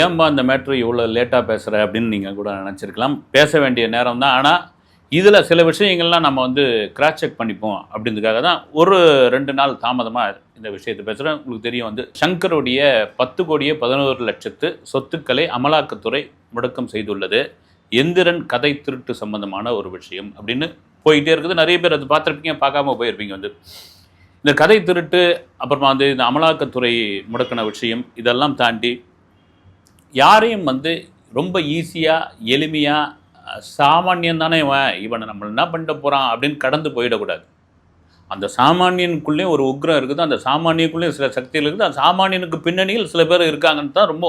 ஏன்பா இந்த மேட்ரு இவ்வளோ லேட்டாக பேசுகிற அப்படின்னு நீங்கள் கூட நினச்சிருக்கலாம். பேச வேண்டிய நேரம் தான். ஆனால் இதில் சில விஷயங்கள்லாம் நம்ம வந்து கிராஸ் செக் பண்ணிப்போம் அப்படின்றதுக்காக தான் ஒரு ரெண்டு நாள் தாமதமாக இந்த விஷயத்தை பேசுகிறேன் உங்களுக்கு தெரியும் வந்து சங்கருடைய பத்து கோடியே பதினோரு லட்சத்து சொத்துக்களை அமலாக்கத்துறை முடக்கம் செய்துள்ளது. எந்திரன் கதை திருட்டு சம்பந்தமான ஒரு விஷயம் அப்படின்னு போயிட்டே இருக்குது. நிறைய பேர் அது பார்த்துருப்பீங்க பார்க்காம போயிருப்பீங்க வந்து. இந்த கதை திருட்டு அப்புறமா வந்து இந்த அமலாக்கத்துறை முடக்கின விஷயம் இதெல்லாம் தாண்டி யாரையும் வந்து ரொம்ப ஈஸியாக எளிமையாக சாமானியன் தானே இவன் இவனை நம்ம என்ன பண்ணிட்டு போகிறான் அப்படின்னு கடந்து போயிடக்கூடாது. அந்த சாமானியனுக்குள்ளேயும் ஒரு உக்ரம் இருக்குது அந்த சாமானியக்குள்ளேயும் சில சக்திகள் இருக்குது அந்த சாமானியனுக்கு பின்னணியில் சில பேர் இருக்காங்கன்னு தான் ரொம்ப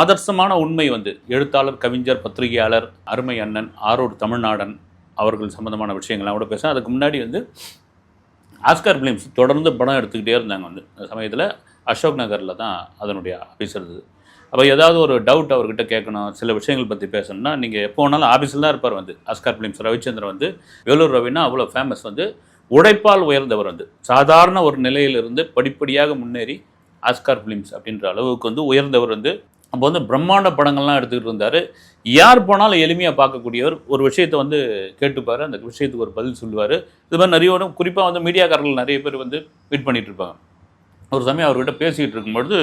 ஆதர்சமான உண்மை வந்து. எழுத்தாளர் கவிஞர் பத்திரிகையாளர் அருமை அண்ணன் ஆரோடு தமிழ்நாடன் அவர்கள் சம்மந்தமான விஷயங்கள்லாம் கூட பேச அதுக்கு முன்னாடி வந்து ஆஸ்கர் ஃபிலிம்ஸ் தொடர்ந்து படம் எடுத்துக்கிட்டே இருந்தாங்க வந்து. அந்த சமயத்தில் அசோக் நகரில் தான் அதனுடைய ஆஃபீஸ் இருந்தது. அப்போ ஏதாவது ஒரு டவுட் அவர்கிட்ட கேட்கணும் சில விஷயங்கள் பற்றி பேசணும்னா நீங்கள் எப்போ வேணாலும் ஆஃபீஸில் தான் இருப்பார் வந்து. ஆஸ்கார் பிலிம்ஸ் ரவிச்சந்திரன் வந்து வேலூர் ரவினா அவ்வளோ ஃபேமஸ் வந்து உழைப்பால் உயர்ந்தவர் வந்து. சாதாரண ஒரு நிலையிலிருந்து படிப்படியாக முன்னேறி ஆஸ்கார் ஃபிலிம்ஸ் அப்படின்ற அளவுக்கு வந்து உயர்ந்தவர் வந்து. அப்போ வந்து பிரம்மாண்ட படங்கள்லாம் எடுத்துக்கிட்டு இருந்தார். யார் போனாலும் எளிமையாக பார்க்கக்கூடியவர். ஒரு விஷயத்தை வந்து கேட்டுப்பார் அந்த விஷயத்துக்கு ஒரு பதில் சொல்லுவார். இது மாதிரி நிறைய வரும் குறிப்பாக வந்து மீடியாக்காரர்கள் நிறைய பேர் வந்து வெயிட் பண்ணிகிட்டு இருப்பாங்க. ஒரு சமயம் அவர்கிட்ட பேசிக்கிட்டு இருக்கும்பொழுது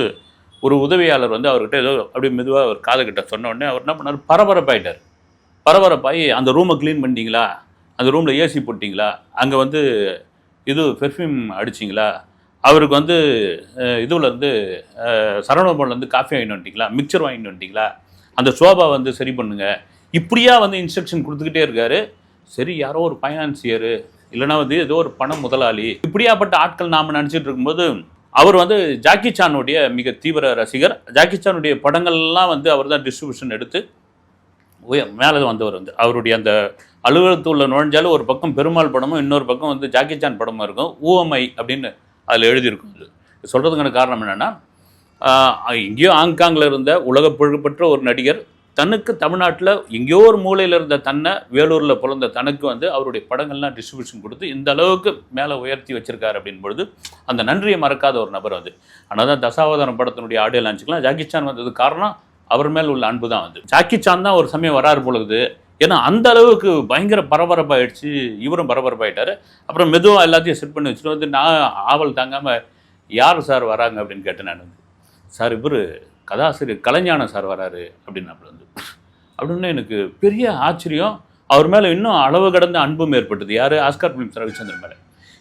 ஒரு உதவியாளர் வந்து அவர்கிட்ட ஏதோ அப்படியே மெதுவாக அவர் காதுகிட்ட சொன்ன உடனே அவர் என்ன பண்ணார்? பரபரப்பாயிட்டார். பரபரப்பாகி அந்த ரூமை க்ளீன் பண்ணிட்டீங்களா? அந்த ரூமில் ஏசி போட்டிங்களா? அங்கே வந்து இது பெர்ஃப்யூம் அடிச்சிங்களா? அவருக்கு வந்து இதுவிலேருந்து சரவணபவன்லேருந்து காஃபி வாங்கிட்டு வந்துட்டிங்களா? மிக்சர் வாங்கிட்டு வந்துட்டிங்களா? அந்த சோபா வந்து சரி பண்ணுங்க. இப்படியா வந்து இன்ஸ்ட்ரக்ஷன் கொடுத்துக்கிட்டே இருக்காரு. சரி யாரோ ஒரு ஃபைனான்சியரு இல்லைன்னா வந்து ஏதோ ஒரு பண முதலாளி இப்படியாப்பட்ட ஆட்கள் நாம் நினச்சிட்டு இருக்கும்போது அவர் வந்து ஜாக்கி சானுடைய மிக தீவிர ரசிகர். ஜாக்கி சானுடைய படங்கள்லாம் வந்து அவர் தான் டிஸ்ட்ரிபியூஷன் எடுத்து உயர் மேலே வந்தவர் வந்து. அவருடைய அந்த அலுவலகத்துள்ள நுழைஞ்சாலும் ஒரு பக்கம் பெருமாள் படமும் இன்னொரு பக்கம் வந்து ஜாக்கி சான் படமும் இருக்கும். ஊஎம்ஐ அப்படின்னு அதில் எழுதியிருக்கும் இது. சொல்கிறதுக்கான காரணம் என்னென்னா எங்கேயோ ஹாங்காங்கில் இருந்த உலக புகழ்பெற்ற ஒரு நடிகர் தனக்கு தமிழ்நாட்டில் எங்கேயோ ஒரு மூலையில் இருந்த தன்னை வேலூரில் பிறந்த தனக்கு வந்து அவருடைய படங்கள்லாம் டிஸ்ட்ரிபியூஷன் கொடுத்து இந்த அளவுக்கு மேலே உயர்த்தி வச்சிருக்காரு அப்படின் பொழுது அந்த நன்றியை மறக்காத ஒரு நபர் அது. ஆனால் தான் தசாவதாரம் படத்தினுடைய ஆடியோ லான்ச்சுக்கெலாம் ஜாக்கி சான் வந்தது காரணம் அவர் மேல் உள்ள அன்பு தான் வந்து ஜாக்கி சான் தான் ஒரு சமயம் வராரு பொழுது ஏன்னா அந்த அளவுக்கு பயங்கர பரபரப்பாயிடுச்சு இவரும் பரபரப்பாயிட்டாரு. அப்புறம் மெதுவாக எல்லாத்தையும் செட் பண்ணி வச்சுட்டு வந்து நான் ஆவல் தாங்காமல் யார் சார் வராங்க அப்படின்னு கேட்டேன் நான் வந்து. சார் இவர் கதாசிரியர் கலைஞான சார் வராரு அப்படின்னு அப்படி வந்து. அப்படின்னு எனக்கு பெரிய ஆச்சரியம். அவர் மேலே இன்னும் அளவு கடந்த அன்பும் ஏற்பட்டது. யார்? ஆஸ்கார் பிலிம்ஸ் ரவிச்சந்திரன் மேலே.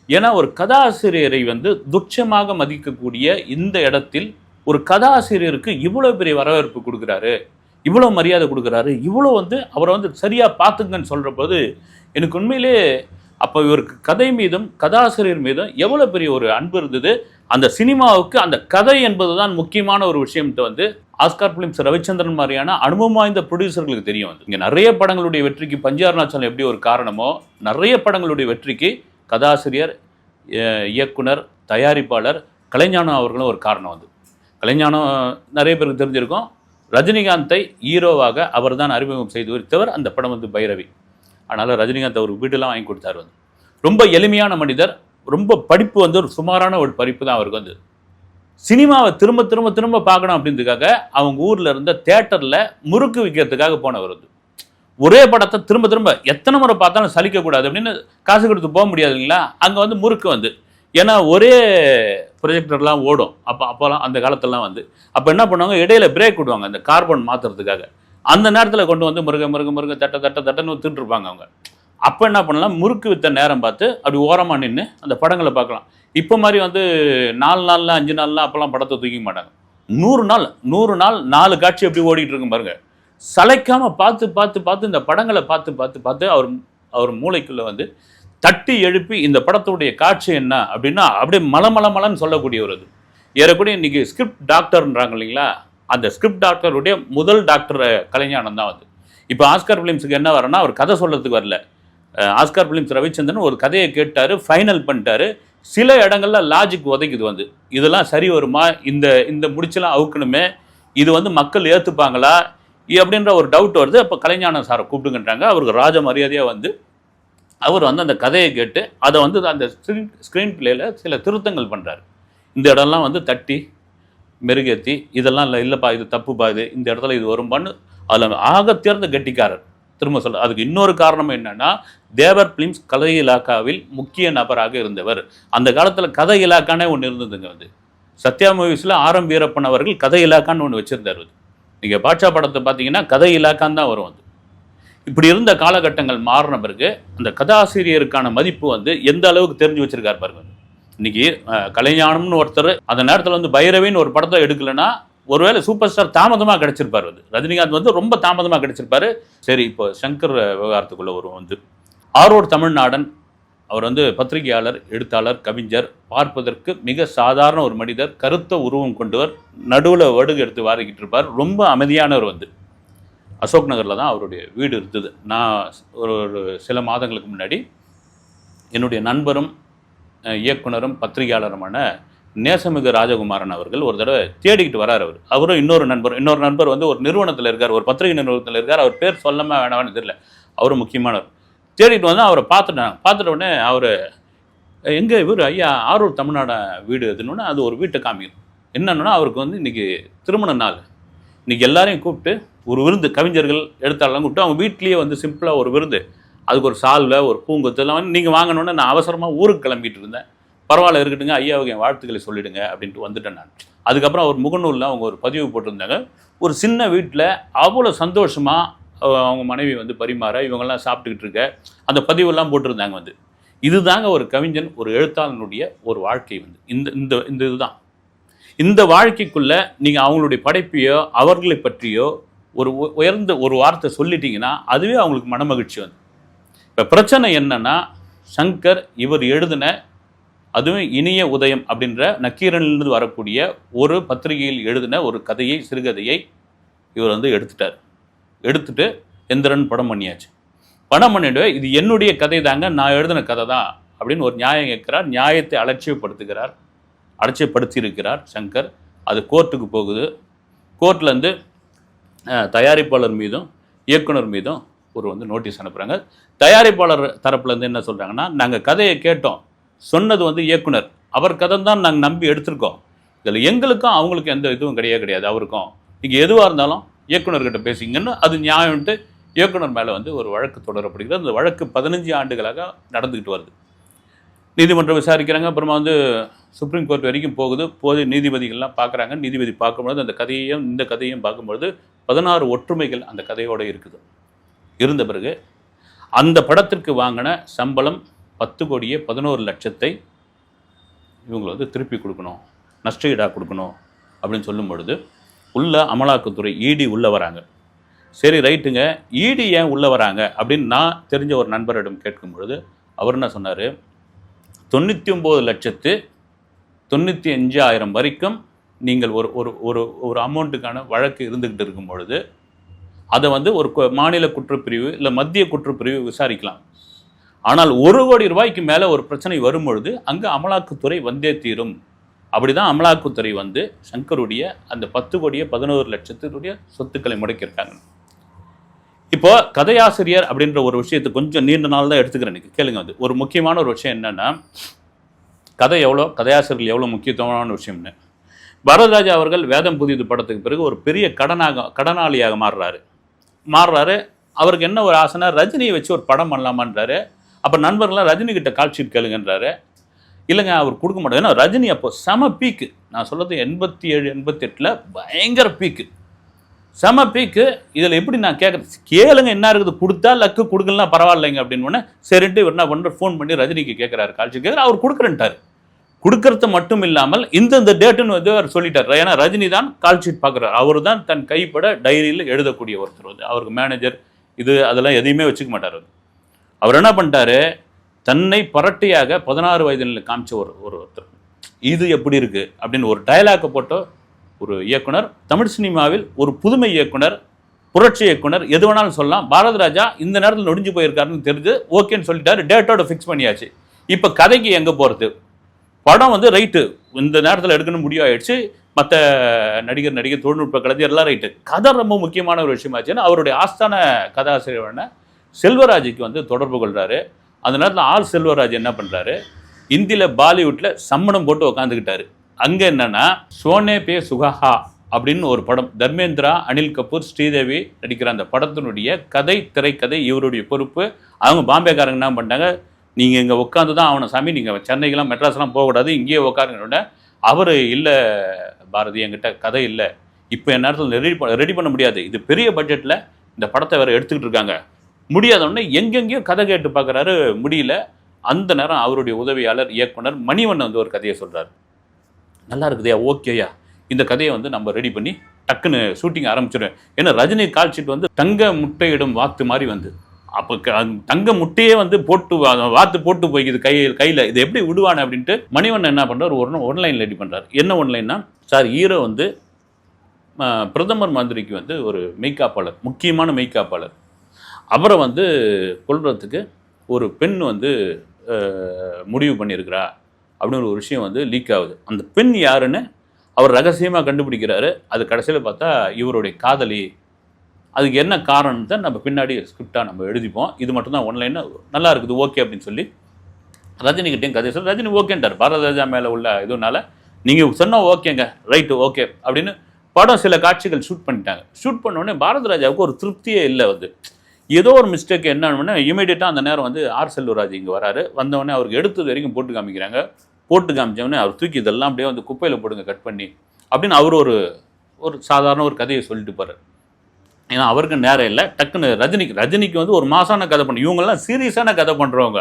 ஏன்னா ஒரு கதாசிரியரை வந்து துட்சமாக மதிக்கக்கூடிய இந்த இடத்தில் ஒரு கதாசிரியருக்கு இவ்வளோ பெரிய வரவேற்பு கொடுக்குறாரு இவ்வளோ மரியாதை கொடுக்குறாரு இவ்வளோ வந்து அவரை வந்து சரியாக பார்த்துங்கன்னு சொல்கிற போது எனக்கு உண்மையிலே அப்போ இவருக்கு கதை மீதும் கதாசிரியர் மீதும் எவ்வளோ பெரிய ஒரு அன்பு இருந்தது? அந்த சினிமாவுக்கு அந்த கதை என்பது தான் முக்கியமான ஒரு விஷயம்ட்டு வந்து ஆஸ்கார் பிலிம்ஸ் ரவிச்சந்திரன் மாதிரியான அனுபவம் வாய்ந்த ப்ரொடியூசர்களுக்கு தெரியும் வந்து இங்கே நிறைய படங்களுடைய வெற்றிக்கு பஞ்சாருணாச்சலம் எப்படி ஒரு காரணமோ நிறைய படங்களுடைய வெற்றிக்கு கதாசிரியர் இயக்குனர் தயாரிப்பாளர் கலைஞானம் அவர்களும் ஒரு காரணம் வந்து. கலைஞானம் நிறைய பேருக்கு தெரிஞ்சிருக்கும். ரஜினிகாந்தை ஹீரோவாக அவர் தான் அறிமுகம் செய்து வைத்தவர் அந்த படம் வந்து பைரவி. அதனால் ரஜினிகாந்த் அவருக்கு வீடெல்லாம் வாங்கி கொடுத்தாரு வந்து. ரொம்ப எளிமையான மனிதர் ரொம்ப படிப்பு வந்து ஒரு சுமாரான ஒரு படிப்பு தான் அவருக்கு வந்து. சினிமாவை திரும்ப திரும்ப திரும்ப பார்க்கணும் அப்படின்றதுக்காக அவங்க ஊரில் இருந்த தேட்டரில் முறுக்கு விற்கிறதுக்காக போனவர் வந்து. ஒரே படத்தை திரும்ப திரும்ப எத்தனை முறை பார்த்தாலும் சலிக்கக்கூடாது அப்படின்னு காசு கொடுத்து போக முடியாது இல்லைங்களா? அங்கே வந்து முறுக்கு வந்து. ஏன்னா ஒரே ப்ரொஜெக்டர்லாம் ஓடும். அப்போ அப்போலாம் அந்த காலத்திலலாம் வந்து. அப்போ என்ன பண்ணுவாங்க? இடையில பிரேக் விடுவாங்க அந்த கார்பன் மாற்றுறதுக்காக அந்த நேரத்தில் கொண்டு வந்து முருக முருக முருக தட்ட தட்ட தட்டன்னு தின்றுருப்பாங்க அவங்க. அப்போ என்ன பண்ணலாம்? முறுக்கு வித்த நேரம் பார்த்து அப்படி ஓரமாக நின்று அந்த படங்களை பார்க்கலாம். இப்போ மாதிரி வந்து நாலு நாளில் அஞ்சு நாள்லாம் அப்போல்லாம் படத்தை தூக்கி மாட்டாங்க. நூறு நாள் நூறு நாள் நாலு காட்சி எப்படி ஓடிட்டு இருக்கும் பாருங்க. சளைக்காமல் பார்த்து பார்த்து பார்த்து இந்த படங்களை பார்த்து பார்த்து பார்த்து அவர் அவர் மூளைக்குள்ளே வந்து தட்டி எழுப்பி இந்த படத்துடைய காட்சி என்ன அப்படின்னா அப்படியே மலமலமலன்னு மலன்னு சொல்லக்கூடியவர் இது ஏறக்கூடிய இன்றைக்கி ஸ்கிரிப்ட் டாக்டர்ன்றாங்க இல்லைங்களா? அந்த ஸ்கிரிப்ட் டாக்டருடைய முதல் டாக்டர் கலைஞானம் தான் வந்து இப்போ ஆஸ்கார் ஃபிலிம்ஸுக்கு என்ன வரனா அவர் கதை சொல்கிறதுக்கு வரல. ஆஸ்கர் ஆஸ்கார் ஃபிலிம்ஸ் ரவிச்சந்திரன் ஒரு கதையை கேட்டார் ஃபைனல் பண்ணிட்டாரு. சில இடங்களில் லாஜிக் உதைக்குது வந்து. இதெல்லாம் சரி வருமா? இந்த இந்த முடிச்செல்லாம் அவுக்கணுமே. இது வந்து மக்கள் ஏற்றுப்பாங்களா அப்படின்ற ஒரு டவுட் வருது. அப்போ கலைஞானம் சாரை கூப்பிடுங்கன்றாங்க. அவருக்கு ராஜ மரியாதையாக வந்து அவர் வந்து அந்த கதையை கேட்டு அதை வந்து அந்த ஸ்க்ரீன் ஸ்க்ரீன் பிளேயில் சில திருத்தங்கள் பண்ணுறாரு இந்த இடம்லாம் வந்து தட்டி மெருகேத்தி இதெல்லாம் இல்லை இல்லைப்பா இது தப்புப்பா இது இந்த இடத்துல இது வரும்பான்னு அதில் ஆகத்தேர்ந்த கெட்டிக்காரர். திரும்ப சொல்ல அதுக்கு இன்னொரு காரணம் என்னன்னா தேவர் பிலிம்ஸ் கதை இலாக்காவில் முக்கிய நபராக இருந்தவர். அந்த காலத்தில் கதை இலாக்கானே ஒன்று இருந்ததுங்க வந்து சத்யா மூவிஸில் ஆரம் வீரப்பன் அவர்கள் கதை இலாக்கான்னு ஒன்று வச்சுருந்தார் அது. நீங்கள் பாட்சா படத்தை பார்த்தீங்கன்னா கதை இலாக்கான் தான் வரும் அது. இப்படி இருந்த காலகட்டங்கள் மாறின பிறகு அந்த கதாசிரியருக்கான மதிப்பு வந்து எந்த அளவுக்கு தெரிஞ்சு வச்சிருக்காரு பாருங்க. இன்னைக்கு கலைஞானம்னு ஒருத்தர் அந்த நேரத்தில் வந்து பைரவின்னு ஒரு படத்தை எடுக்கலைன்னா ஒருவேளை சூப்பர் ஸ்டார் தாமதமாக கிடைச்சிருப்பார் அது. ரஜினிகாந்த் வந்து ரொம்ப தாமதமாக கிடைச்சிருப்பாரு. சரி இப்போ சங்கர் விவகாரத்துக்குள்ள வருவோம் வந்து. ஆரோர் தமிழ்நாடன் அவர் வந்து பத்திரிகையாளர் எழுத்தாளர் கவிஞர் பார்ப்பதற்கு மிக சாதாரண ஒரு மனிதர் கருத்த உருவம் கொண்டவர் நடுவில் வடுகு எடுத்து வாரிக்கிட்டு இருப்பார். ரொம்ப அமைதியானவர் வந்து. அசோக் நகரில் தான் அவருடைய வீடு இருந்தது. நான் ஒரு ஒரு சில மாதங்களுக்கு முன்னாடி என்னுடைய நண்பரும் இயக்குனரும் பத்திரிகையாளருமான நேசமிகு ராஜகுமாரன் அவர்கள் ஒரு தடவை தேடிக்கிட்டு வரார் அவர். அவரும் இன்னொரு நண்பர் இன்னொரு நண்பர் வந்து ஒரு நிறுவனத்தில் இருக்கார் ஒரு பத்திரிகை நிறுவனத்தில் இருக்கார் அவர் பேர் சொல்லமா வேணாம்னு தெரியல. அவரும் முக்கியமானவர். தேடிட்டு வந்து அவரை பார்த்துட்டேன் பார்த்துட்ட உடனே அவர் எங்கே இவர் ஐயா ஆரூர் தமிழ்நாட வீடு எதுன்னு? அது ஒரு வீட்டை காமிக்கும் என்னன்னா அவருக்கு வந்து இன்னைக்கு திருமண நாள். இன்னைக்கு எல்லாரையும் கூப்பிட்டு ஒரு விருந்து கவிஞர்கள் எழுத்தாளர்லாம் கூப்பிட்டு அவங்க வீட்லேயே வந்து சிம்பிளாக ஒரு விருந்து அதுக்கு ஒரு சால்வில் ஒரு பூங்கொத்து எல்லாம் வந்து நீங்கள் வாங்கணுன்னு நான் அவசரமாக ஊருக்கு கிளம்பிட்டு இருந்தேன். பரவாயில்ல இருக்கட்டுங்க ஐயாவுக்கு என் வாழ்த்துக்களை சொல்லிடுங்க அப்படின்ட்டு வந்துட்டேன் நான். அதுக்கப்புறம் அவர் முகநூலில் அவங்க ஒரு பதிவு போட்டிருந்தாங்க. ஒரு சின்ன வீட்டில் அவ்வளோ சந்தோஷமாக அவங்க மனைவி வந்து பரிமாற இவங்கெல்லாம் சாப்பிட்டுக்கிட்டு இருக்க அந்த பதிவெல்லாம் போட்டிருந்தாங்க வந்து. இதுதாங்க ஒரு கவிஞன் ஒரு எழுத்தாளனுடைய ஒரு வாழ்க்கை வந்து. இந்த இந்த இந்த இதுதான். இந்த வாழ்க்கைக்குள்ளே நீங்கள் அவங்களுடைய படைப்பையோ அவர்களை பற்றியோ ஒரு உயர்ந்த ஒரு வார்த்தை சொல்லிட்டீங்கன்னா அதுவே அவங்களுக்கு மனமகிழ்ச்சி வந்து. இப்போ பிரச்சனை என்னன்னா சங்கர் இவர் எழுதின அதுவும் இனிய உதயம் அப்படின்ற நக்கீரனிலிருந்து வரக்கூடிய ஒரு பத்திரிகையில் எழுதின ஒரு கதையை சிறுகதையை இவர் வந்து எடுத்துட்டார். எடுத்துட்டு எந்திரன் படம் பண்ணியாச்சு. படம் பண்ணிட்டு இது என்னுடைய கதை தாங்க நான் எழுதின கதை தான் அப்படின்னு ஒரு நியாயம் கேட்கிறார். நியாயத்தை அலட்சியப்படுத்துகிறார். அலட்சியப்படுத்தி இருக்கிறார் சங்கர். அது கோர்ட்டுக்கு போகுது. கோர்ட்லேருந்து தயாரிப்பாளர் மீதும் இயக்குனர் மீதும் ஒரு வந்து நோட்டீஸ் அனுப்புகிறாங்க தயாரிப்பாளர் தரப்புலேருந்து என்ன சொல்கிறாங்கன்னா நாங்கள் கதையை கேட்டோம். சொன்னது வந்து இயக்குனர். அவர் கதை தான் நாங்கள் நம்பி எடுத்திருக்கோம். இதில் எங்களுக்கும் அவங்களுக்கும் எந்த இதுவும் கிடையாது கிடையாது. அவருக்கும். நீங்கள் எதுவாக இருந்தாலும் இயக்குனர்கிட்ட பேசிங்கன்னு அது நியாயம்ட்டு இயக்குனர் மேலே வந்து ஒரு வழக்கு தொடரப்படுகிறது. அந்த வழக்கு பதினஞ்சு ஆண்டுகளாக நடந்துக்கிட்டு வருது. நீதிமன்றம் விசாரிக்கிறாங்க. அப்புறமா வந்து சுப்ரீம் கோர்ட் வரைக்கும் போகுது. போது நீதிபதிகள்லாம் பார்க்குறாங்க நீதிபதி பார்க்கும்பொழுது அந்த கதையையும் இந்த கதையும் பார்க்கும்பொழுது பதினாறு ஒற்றுமைகள் அந்த கதையோட இருக்குது. இருந்த பிறகு அந்த படத்திற்கு வாங்கின சம்பளம் பத்து கோடியே பதினோரு லட்சத்தை இவங்களை வந்து திருப்பி கொடுக்கணும் நஷ்டஈடாக கொடுக்கணும் அப்படின்னு சொல்லும் பொழுது உள்ள அமலாக்கத்துறை இடி உள்ளே வராங்க. சரி ரைட்டுங்க. இடி ஏன் உள்ளே வராங்க அப்படின்னு நான் தெரிஞ்ச ஒரு நண்பரிடம் கேட்கும் பொழுது அவர் என்ன சொன்னார்? தொண்ணூற்றி ஒம்பது லட்சத்து தொண்ணூற்றி அஞ்சாயிரம் வரைக்கும் நீங்கள் ஒரு ஒரு ஒரு ஒரு அமௌண்ட்டுக்கான வழக்கு இருந்துக்கிட்டு இருக்கும் பொழுது அதை வந்து ஒரு கு- மாநில குற்றப்பிரிவு இல்லை மத்திய குற்றப்பிரிவு விசாரிக்கலாம். ஆனால் ஒரு கோடி ரூபாய்க்கு மேலே ஒரு பிரச்சனை வரும்பொழுது அங்கே அமலாக்கத்துறை வந்தே தீரும். அப்படி தான் அமலாக்கத்துறை வந்து சங்கருடைய அந்த பத்து கோடியை பதினோரு லட்சத்தினுடைய சொத்துக்களை முடக்கியிருக்காங்க. இப்போ கதையாசிரியர் அப்படின்ற ஒரு விஷயத்தை கொஞ்சம் நீண்ட நாள் தான் எடுத்துக்கிறேன் எனக்கு கேளுங்க வந்து ஒரு முக்கியமான ஒரு விஷயம் என்னென்னா கதை எவ்வளோ கதையாசிரியர்கள் எவ்வளோ முக்கியத்துவமான விஷயம்னு பரதராஜா அவர்கள் வேதம் புதிது படத்துக்கு பிறகு ஒரு பெரிய கடனாக கடனாளியாக மாறுறாரு. மாறுறாரு. அவருக்கு என்ன ஒரு ஆசைனா ரஜினியை வச்சு ஒரு படம் பண்ணலாமான்றாரு. அப்போ நண்பர்கள்லாம் ரஜினி கிட்ட கால்ஷீட் கேளுங்கன்றாரு. இல்லைங்க அவர் கொடுக்க மாட்டார். ஏன்னா ரஜினி அப்போ செம பீக்கு நான் சொல்கிறது எண்பத்தி ஏழு எண்பத்தெட்டில் பயங்கர பீக்கு செம பீக்கு இதில் எப்படி நான் கேட்குறது கேளுங்க என்ன இருக்குது? கொடுத்தா லக்கு கொடுக்கலாம் பரவாயில்லைங்க அப்படின்னு உடனே சரின்ட்டு இவர் என்ன பண்ணுற ஃபோன் பண்ணி ரஜினிக்கு கேட்குறாரு கால்ஷீட் கேட்குறாரு அவர் கொடுக்குறேன்ட்டார். கொடுக்கறது மட்டும் இல்லாமல் இந்தந்த டேட்டுன்னு வந்து அவர் சொல்லிட்டார். ஏன்னா ரஜினி தான் கால் ஷீட் பார்க்குறாரு. அவர் தான் தன் கைப்பட டைரியில் எழுதக்கூடிய ஒருத்தர் வந்து. அவருக்கு மேனேஜர் இது அதெல்லாம் எதையுமே வச்சுக்க மாட்டார் அவர். என்ன பண்ணிட்டாரு? தன்னை பரட்டையாக பதினாறு வயதில் காமிச்ச ஒரு ஒரு ஒருத்தர். இது எப்படி இருக்கு? அப்படின்னு ஒரு டயலாக்கை போட்டோ ஒரு இயக்குனர் தமிழ் சினிமாவில் ஒரு புதுமை இயக்குனர் புரட்சி இயக்குனர் எது வேணாலும் சொல்லலாம். பாரத ராஜா இந்த நேரத்தில் நொடிஞ்சு போயிருக்காருன்னு தெரிஞ்சு ஓகேன்னு சொல்லிட்டாரு. டேட்டோட ஃபிக்ஸ் பண்ணியாச்சு. இப்போ கதைக்கு எங்கே போகிறது படம் வந்து ரைட்டு இந்த நேரத்தில் எடுக்கணும் முடிவாயிடுச்சு. மற்ற நடிகர் நடிகர் தொழில்நுட்ப கலைஞர் எல்லாம் ரைட்டு கதை ரொம்ப முக்கியமான ஒரு விஷயமாச்சுன்னா அவருடைய ஆஸ்தான கதாசிரியரான செல்வராஜுக்கு வந்து தொடர்பு கொள்கிறாரு அந்த நேரத்தில் ஆர் செல்வராஜ் என்ன பண்ணுறாரு இந்தியில் பாலிவுட்டில் சம்மணம் போட்டு உக்காந்துக்கிட்டாரு. அங்கே என்னென்னா சோனே பே சுகஹா அப்படின்னு ஒரு படம். தர்மேந்திரா அனில் கபூர் ஸ்ரீதேவி நடிக்கிற அந்த படத்தினுடைய கதை திரைக்கதை இவருடைய பொறுப்பு. அவங்க பாம்பேக்காரங்க என்ன பண்ணிட்டாங்க? நீங்கள் இங்கே உட்காந்து தான் ஆகணும். சாமி நீங்கள் சென்னைக்கெல்லாம் மெட்ராஸ்லாம் போகக்கூடாது. இங்கேயே உட்காருங்கன்னு அவர் இல்லை பாரதி என்கிட்ட கதை இல்லை. இப்போ என் நேரத்தில் ரெடி ரெடி பண்ண முடியாது. இது பெரிய பட்ஜெட்டில் இந்த படத்தை வேறு எடுத்துக்கிட்டு இருக்காங்க. முடியாதவொடனே எங்கெங்கேயோ கதை கேட்டு பார்க்குறாரு முடியல. அந்த நேரம் அவருடைய உதவியாளர் இயக்குனர் மணிவண்ணன் வந்து ஒரு கதையை சொல்கிறார் நல்லா இருக்குதையா? ஓகேயா? இந்த கதையை வந்து நம்ம ரெடி பண்ணி டக்குன்னு ஷூட்டிங் ஆரம்பிச்சிடுவேன் ஏன்னா ரஜினி கால் ஷீட் வந்து தங்க முட்டையிடும் வாத்து மாதிரி வந்து. அப்போ க- தங்க முட்டையே வந்து போட்டு வா- வாத்து போட்டு போய்க்குது கையில் கையில். இது எப்படி விடுவானே அப்படின்ட்டு மணிவண்ணன் என்ன பண்ணுறாரு ஒரு ஒன்லைன் ரெடி பண்ணுறாரு என்ன ஒன்லைன்னா சார் ஹீரோ வந்து பிரதமர் மந்திரிக்கு வந்து ஒரு மெய்காப்பாளர் முக்கியமான மெய்காப்பாளர் அவரை வந்து கொள்றதுக்கு ஒரு பெண் வந்து முடிவு பண்ணியிருக்கிறா. அப்படின்னு ஒரு விஷயம் வந்து லீக் ஆகுது. அந்த பெண் யாருன்னு அவர் ரகசியமாக கண்டுபிடிக்கிறாரு. அது கடைசியில் பார்த்தா இவருடைய காதலி அதுக்கு என்ன காரணத்தை நம்ம பின்னாடி ஸ்கிரிப்டாக நம்ம எழுதிப்போம். இது மட்டும்தான் ஒன்லைன்னு நல்லா இருக்குது ஓகே அப்படின்னு சொல்லி. ரஜினிகிட்டையும் கதை சொல்லி. ரஜினி ஓகேன்ட்டார். பாரதராஜா மேலே உள்ள இதுனால நீங்கள் சொன்னால் ஓகேங்க. ரைட்டு ஓகே அப்படின்னு படம் சில காட்சிகள் ஷூட் பண்ணிட்டாங்க. ஷூட் பண்ணோடனே பாரத ராஜாவுக்கு ஒரு திருப்தியே இல்லை வந்து. ஏதோ ஒரு மிஸ்டேக் என்னன்னு இமீடியட்டாக அந்த நேரம் வந்து ஆர் செல்வராஜ் இங்கே வராரு. வந்தவொடனே அவருக்கு எடுத்தது வரைக்கும் போட்டு காமிக்கிறாங்க. போட்டு காமிச்சவொடனே அவர் தூக்கி இதெல்லாம் அப்படியே வந்து குப்பையில் போடுங்க கட் பண்ணி அப்படின்னு அவர் ஒரு ஒரு சாதாரண ஒரு கதையை சொல்லிட்டு போகிறார் ஏன்னா அவருக்கு நேரம் இல்லை. டக்குன்னு ரஜினிக்கு ரஜினிக்கு வந்து ஒரு மாசான கதை பண்ணும் இவங்கெல்லாம் சீரியஸான கதை பண்ணுறவங்க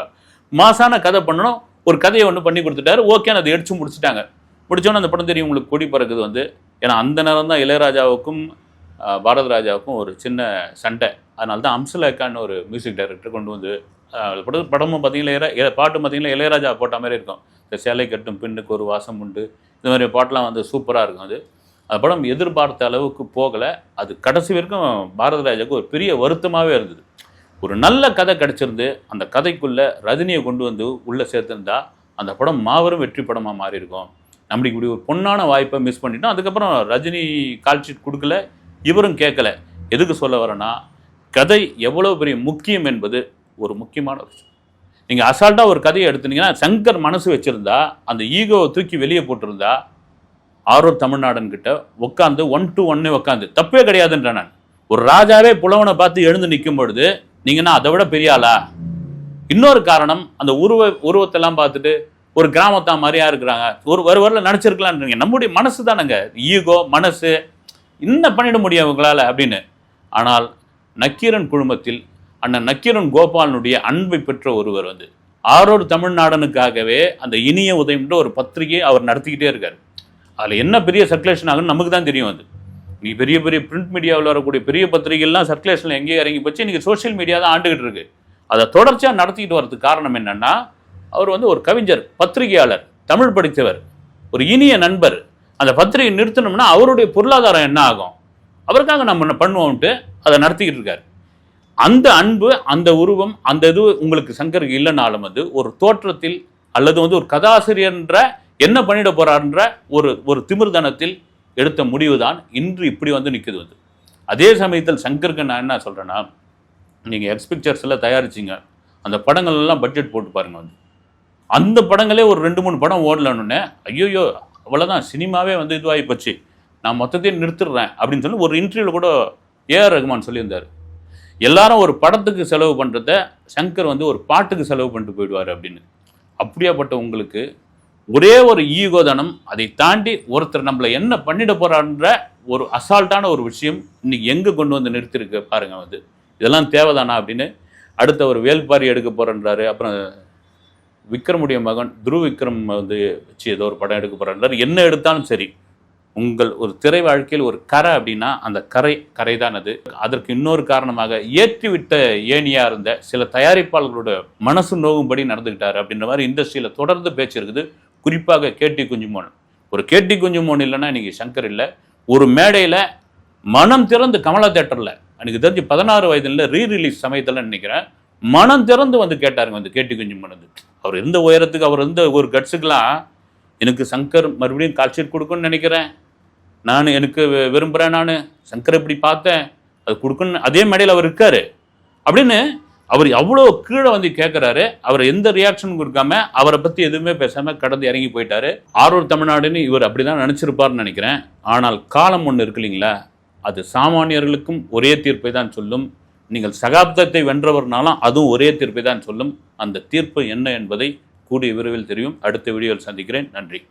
மாசான கதை பண்ணணும். ஒரு கதையை ஒன்று பண்ணி கொடுத்துட்டாரு. ஓகேன்னு அதை எடுத்து முடிச்சிட்டாங்க. முடிச்சோன்னே அந்த படம் தெரியும் உங்களுக்கு கொடி பறக்குது வந்து. ஏன்னா அந்த நேரம் தான் இளையராஜாவுக்கும் பாரத ராஜாவுக்கும் ஒரு சின்ன சண்டை. அதனால தான் அம்சலேக்கான்னு ஒரு மியூசிக் டைரக்டர் கொண்டு வந்து ஆஹ், படம் படமும் பார்த்தீங்கன்னா இளைய- பாட்டு பார்த்தீங்கன்னா இளையராஜா போட்ட மாதிரி இருக்கும். இந்த சேலை கட்டும் பின்னுக்கு ஒரு வாசம் உண்டு. இந்த மாதிரி பாட்டெலாம் வந்து சூப்பராக இருக்கும் அது. அந்த படம் எதிர்பார்த்த அளவுக்கு போகலை. அது கடைசி வரைக்கும் பாரதராஜாவுக்கு ஒரு பெரிய வருத்தமாகவே இருந்தது. ஒரு நல்ல கதை கிடச்சிருந்து அந்த கதைக்குள்ளே ரஜினியை கொண்டு வந்து உள்ளே சேர்த்துருந்தா அந்த படம் மாபெரும் வெற்றி படமாக மாறி இருக்கும் நம்மளுக்கு இப்படி ஒரு பொன்னான வாய்ப்பை மிஸ் பண்ணிட்டோம். அதுக்கப்புறம் ரஜினி கால்ஷீட் கொடுக்கல இவரும் கேட்கல. எதுக்கு சொல்ல வரேன்னா கதை எவ்வளோ பெரிய முக்கியம் என்பது ஒரு முக்கியமான விஷயம். நீங்கள் அசால்ட்டாக ஒரு கதையை எடுத்துனீங்கன்னா சங்கர் மனசு வச்சுருந்தா அந்த ஈகோவை தூக்கி வெளியே போட்டிருந்தா ஆரூர் தமிழ்நாடன் கிட்ட உட்காந்து ஒன் டு ஒன்னே உட்காந்து தப்பே கிடையாதுன்ற நான். ஒரு ராஜாவே புலவனை பார்த்து எழுந்து நிற்கும் பொழுது நீங்கன்னா அதை விட பெரிய ஆளா? இன்னொரு காரணம் அந்த உருவ உருவத்தெல்லாம் பார்த்துட்டு ஒரு கிராமத்தா மாதிரியா இருக்கிறாங்க. ஒரு ஒரு வரல நினச்சிருக்கலான்றீங்க நம்முடைய மனசு தானங்க. ஈகோ மனசு என்ன பண்ணிட முடியும் இவங்களால அப்படின்னு. ஆனால் நக்கீரன் குழுமத்தில் அண்ணன் நக்கீரன் கோபாலனுடைய அன்பை பெற்ற ஒருவர் வந்து ஆரோர் தமிழ்நாடனுக்காகவே அந்த இனிய உதயம்ன்ற ஒரு பத்திரிகையை அவர் நடத்திக்கிட்டே இருக்கார். அதில் என்ன பெரிய சர்க்குலேஷன் ஆகுன்னு நமக்கு தான் தெரியும் அது. நீ பெரிய பெரிய பிரிண்ட் மீடியாவில் வரக்கூடிய பெரிய பத்திரிகைலாம் சர்க்குலேஷனில் எங்கேயே இறங்கி போச்சு இன்றைக்கி சோஷியல் மீடியா தான் ஆண்டுகிட்டு இருக்கு. அதை தொடர்ச்சியாக நடத்திக்கிட்டு வரதுக்கு காரணம் என்னென்னா அவர் வந்து ஒரு கவிஞர் பத்திரிகையாளர் தமிழ் படித்தவர் ஒரு இனிய நண்பர். அந்த பத்திரிகை நிறுத்தணும்னா அவருடைய பொருளாதாரம் என்ன ஆகும்? அவருக்காக நம்ம என்ன பண்ணுவோம்ட்டு அதை நடத்திக்கிட்டு இருக்காரு. அந்த அன்பு அந்த உருவம் அந்த இது உங்களுக்கு சங்கருக்கு இல்லைனாலும் வந்து ஒரு தோற்றத்தில் அல்லது வந்து ஒரு கதாசிரியர்ன்ற என்ன பண்ணிட போறாருன்ற ஒரு ஒரு திமிர்தனத்தில் எடுத்த முடிவு தான் இன்று இப்படி வந்து நிற்குது வந்து. அதே சமயத்தில் சங்கருக்கு நான் என்ன சொல்கிறேன்னா நீங்கள் எக்ஸ் பிக்சர்ஸில் தயாரிச்சிங்க. அந்த படங்கள் எல்லாம் பட்ஜெட் போட்டு பாருங்கள் வந்து. அந்த படங்களே ஒரு ரெண்டு மூணு படம் ஓடலன்னு ஐயோயோ அவ்வளோதான் சினிமாவே வந்து இதுவாகி போச்சு. நான் மொத்தத்தையும் நிறுத்திடுறேன் அப்படின்னு சொல்லி ஒரு இன்டர்வியூவில் கூட ஏஆர் ரகுமான் சொல்லியிருந்தார். எல்லாரும் ஒரு படத்துக்கு செலவு பண்ணுறத சங்கர் வந்து ஒரு பாட்டுக்கு செலவு பண்ணிட்டு போயிடுவார் அப்படின்னு. அப்படியாப்பட்ட உங்களுக்கு ஒரே ஒரு ஈகோ தனம் அதை தாண்டி ஒருத்தர் நம்மளை என்ன பண்ணிட போறான்ற ஒரு அசால்ட்டான ஒரு விஷயம் இன்னைக்கு எங்கே கொண்டு வந்து நிறுத்திருக்கு பாருங்க வந்து. இதெல்லாம் தேவைதானா அப்படின்னு அடுத்த ஒரு வேல்பாரி எடுக்க போறேன்றாரு. அப்புறம் விக்ரமுடைய மகன் துருவ விக்ரம் வந்து வச்சு ஏதோ ஒரு படம் எடுக்க போறேன்றாரு என்ன எடுத்தாலும் சரி உங்கள் ஒரு திரை வாழ்க்கையில் ஒரு கரை அப்படின்னா அந்த கரை கரை தான் அது. அதற்கு இன்னொரு காரணமாக ஏற்றிவிட்ட ஏணியாக இருந்த சில தயாரிப்பாளர்களோட மனசு நோகும்படி நடந்துக்கிட்டாரு அப்படின்ற மாதிரி இண்டஸ்ட்ரியில் தொடர்ந்து பேச்சு இருக்குது. குறிப்பாக கேட்டி குஞ்சுமோன் ஒரு கேட்டி குஞ்சுமோன் இல்லைன்னா இன்னைக்கு சங்கர் இல்லை. ஒரு மேடையில் மனம் திறந்து கமலா தேட்டரில் எனக்கு தெரிஞ்சு பதினாறு வயதுல ரீ ரிலீஸ் சமயத்தில் நினைக்கிறேன் மனம் திறந்து வந்து கேட்டாருங்க வந்து கேட்டி குஞ்சுமோன் வந்து அவர் இருந்த உயரத்துக்கு அவர் இருந்த ஒரு கட்ஸுக்கெல்லாம் எனக்கு சங்கர் மறுபடியும் கால்ஷீட் கொடுக்குன்னு நினைக்கிறேன். நான் எனக்கு வி- விரும்புகிறேன் நான். சங்கர் இப்படி பார்த்தேன் அது கொடுக்குன்னு அதே மேடையில் அவர் இருக்காரு. அப்படின்னு அவர் அவ்வளோ கீழே வந்து கேட்குறாரு அவர் எந்த ரியாக்ஷன் கொடுக்காம அவரை பற்றி எதுவுமே பேசாமல் கடந்து இறங்கி போயிட்டாரு. ஆரூர் தமிழ்நாடுன்னு இவர் அப்படி தான் நினச்சிருப்பார்னு நினைக்கிறேன். ஆனால் காலம் ஒன்று இருக்கு இல்லைங்களா? அது சாமானியர்களுக்கும் ஒரே தீர்ப்பை தான் சொல்லும். நீங்கள் சகாப்தத்தை வென்றவர்னாலும் அதுவும் ஒரே தீர்ப்பை தான் சொல்லும். அந்த தீர்ப்பு என்ன என்பதை கூடிய விரைவில் தெரியும். அடுத்த வீடியோவில் சந்திக்கிறேன். நன்றி.